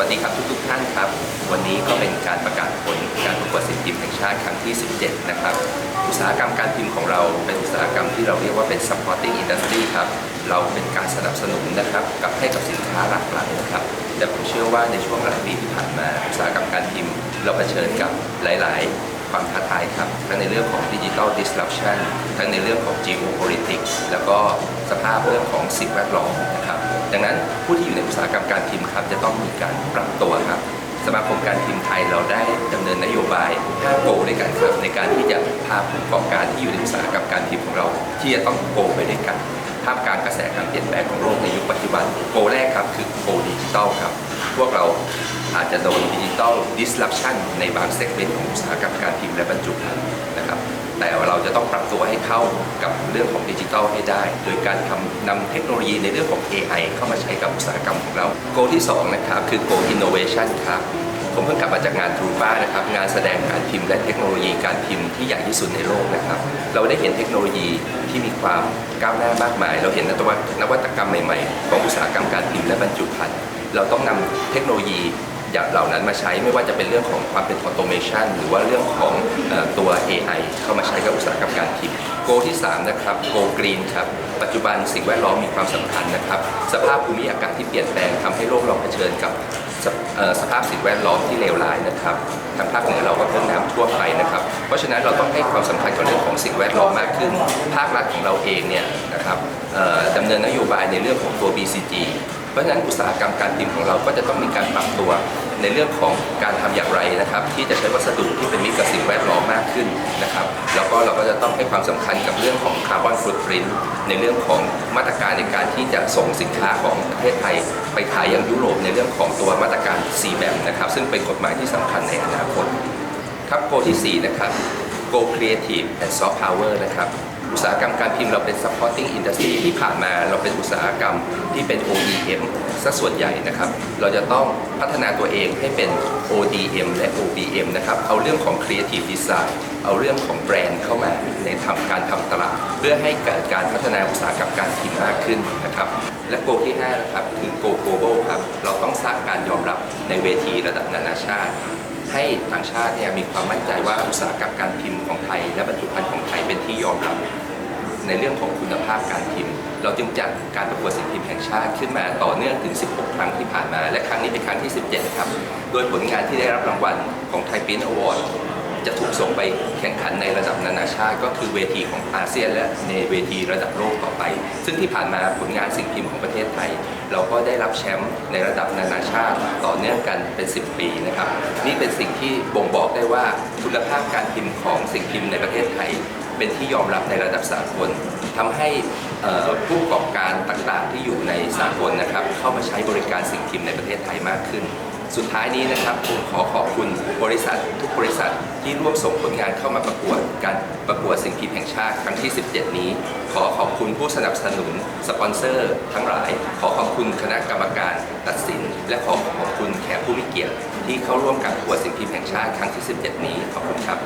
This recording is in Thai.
วัสดีครับทุกๆท่านครับ วันนี้ก็เป็นการประกาศผลการประกวดสิ่งพิมพ์แห่งชาติครั้งที่ 17 นะครับ อุตสาหกรรมการพิมพ์ของเราเป็นอุตสาหกรรมที่เราเรียกว่าเป็น supporting industry ครับ เราเป็นการสนับสนุนนะครับกับให้กับสินค้าหลากหลายนะครับ แต่ผมเชื่อว่าในช่วงหลายปีที่ผ่านมา อุตสาหกรรมการพิมพ์ เราเผชิญกับหลาย ๆความท้าทายครับ ทั้งในเรื่องของดิจิ t a ล disruption ทั้งในเรื่องของ geopolitics แล้วก็สภาพเรื่องของสิ่งแวดล้อมนะครับ ดังนั้นผู้ที่อยู่ในอุตสาหกรรมการพิมพ์ครับ จะต้องมีการปรับตัวครับสมาคมการพิมพ์ไทยเราได้ดำเนินนโยบาย5โกด้วยกันครับในการที่จะพาผู้ประกอบการที่อยู่ในอุตสาหกรรมการพิมพ์ของเรา ที่จะต้องโกไปด้วยกันท่ามกลางกระแสการเปลี่ยนแปลงของโลกในยุคปัจจุบันโกแรกครับคือโกดิจิตอลครับ พวกเราอาจจะโดนดิจิตอล disruption ในบางเซกเมนต์ของอุตสาหกรรมการพิมพ์และบรรจุภัณฑ์ แต่ว่าเราจะต้องปรับตัวให้เข้ากับเรื่องของดิจิทัลให้ได้ โดยการทำนำเทคโนโลยีในเรื่องของ AI เข้ามาใช้กับอุตสาหกรรมของเรา โกที่2นะครับคือ Go Innovation ครับผมเพิ่งกลับมาจากงานทรูป้านะครับงานแสดงการพิมพ์และเทคโนโลยีการพิมพ์ที่ใหญ่ที่สุดในโลกนะครับ เราได้เห็นเทคโนโลยีที่มีความก้าวหน้ามากมาย เราเห็นนวัตนวัตกรรมใหม่ๆ ของอุตสาหกรรมการพิมพ์และบรรจุภัณฑ์เราต้องนำเทคโนโลยี ย่างเหล่านั้นมาใช้ไม่ว่าจะเป็นเรื่องของความเป็น automation หรือว่าเรื่องของตัว AI เข้ามาใช้กับอุตสาหกรรมการพิมพ์ Go ที่ 3 นะครับ Go Green ครับ ปัจจุบันสิ่งแวดล้อมมีความสำคัญนะครับ สภาพภูมิอากาศที่เปลี่ยนแปลงทำให้โลกเราเผชิญกับสภเอ่อสภาพสิ่งแวดล้อมที่เลวร้ายนะครับทางภาคเหนือเราก็เพิ่มน้ำทั่วไปนะครับ เพราะฉะนั้นเราต้องให้ความสำคัญกับเรื่องของสิ่งแวดล้อมมากขึ้น ภาครัฐของเราเองเนี่ยนะครับดำเนินนโยบายในเรื่องของตัว BCG เพราะฉะนั้นอุตสาหกรรมการพิมพ์ของเราก็จะต้องมีการปรับตัวในเรื่องของการทำอย่างไรนะครับ ที่จะใช้วัสดุที่เป็นมิตรกับสิ่งแวดล้อมมากขึ้นนะครับ แล้วก็เราก็จะต้องให้ความสำคัญกับเรื่องของคาร์บอนฟุตปรินต์ในเรื่องของมาตรการในการที่จะส่งสินค้าของประเทศไทย ไปขายยังยุโรปในเรื่องของตัวมาตรการ c b a m นะครับ ซึ่งเป็นกฎหมายที่สำคัญในอนาคตครับโกที่ 4 นะครับ Go Creative and Soft Power นะครับ อุตสาหกรรมการพิมพ์เราเป็น supporting industry ที่ผ่านมาเราเป็นอุตสาหกรรมที่เป็น OEM ซะส่วนใหญ่นะครับ เราจะต้องพัฒนาตัวเองให้เป็น ODM และ OBM นะครับ เอาเรื่องของ Creative Design เอาเรื่องของแบรนด์เข้ามาในทำการทำตลาด เพื่อให้เกิดการพัฒนาอุตสาหกรรมการพิมพ์มากขึ้นนะครับ และโกที่5นะครับคือ Go Global ครับเราต้องสร้างการยอมรับในเวทีระดับนานาชาติให้ต่างชาติเนี่ยมีความมั่นใจว่าอุตสาหกรรมการพิมพ์ของไทย และบรรจุภัณฑ์ของไทยเป็นที่ยอมรับ ในเรื่องของคุณภาพการพิมพ์ เราจึงจัดการประกวดสิ่งพิมพ์แห่งชาติขึ้นมาต่อเนื่องถึง 16 ครั้งที่ผ่านมา และครั้งนี้เป็นครั้งที่ 17 ครับ โดยผลงานที่ได้รับรางวัลของไทยพินอวอร์ดจะถูกส่งไปแข่งขันในระดับนานาชาติ ก็คือเวทีของอาเซียน และในเวทีระดับโลกต่อไป ซึ่งที่ผ่านมาผลงานสิ่งพิมพ์ของประเทศไทย เราก็ได้รับแชมป์ในระดับนานาชาติต่อเนื่องกันเป็น 10 ปีนะครับ นี่เป็นสิ่งที่บ่งบอกได้ว่าคุณภาพการพิมพ์ของสิ่งพิมพ์ในประเทศไทย เป็นที่ยอมรับในระดับสากลทำให้ผู้ประกอบการต่างๆ ที่อยู่ในสากลนะครับ เข้ามาใช้บริการสิ่งพิมพ์ในประเทศไทยมากขึ้น สุดท้ายนี้นะครับผมขอขอบคุณบริษัททุกบริษัทที่ร่วมส่งผลงานเข้ามาประกวดการประกวดสิ่งพิมพ์แห่งชาติครั้งที่ 17 นี้ ขอขอบคุณผู้สนับสนุนสปอนเซอร์ ทั้งหลาย ขอขอบคุณคณะกรรมการตัดสิน และขอขอบคุณแขกผู้มีเกียรติที่เข้าร่วมการประกวดสิ่งพิมพ์แห่งชาติครั้งที่ 17 นี้ขอบคุณครับ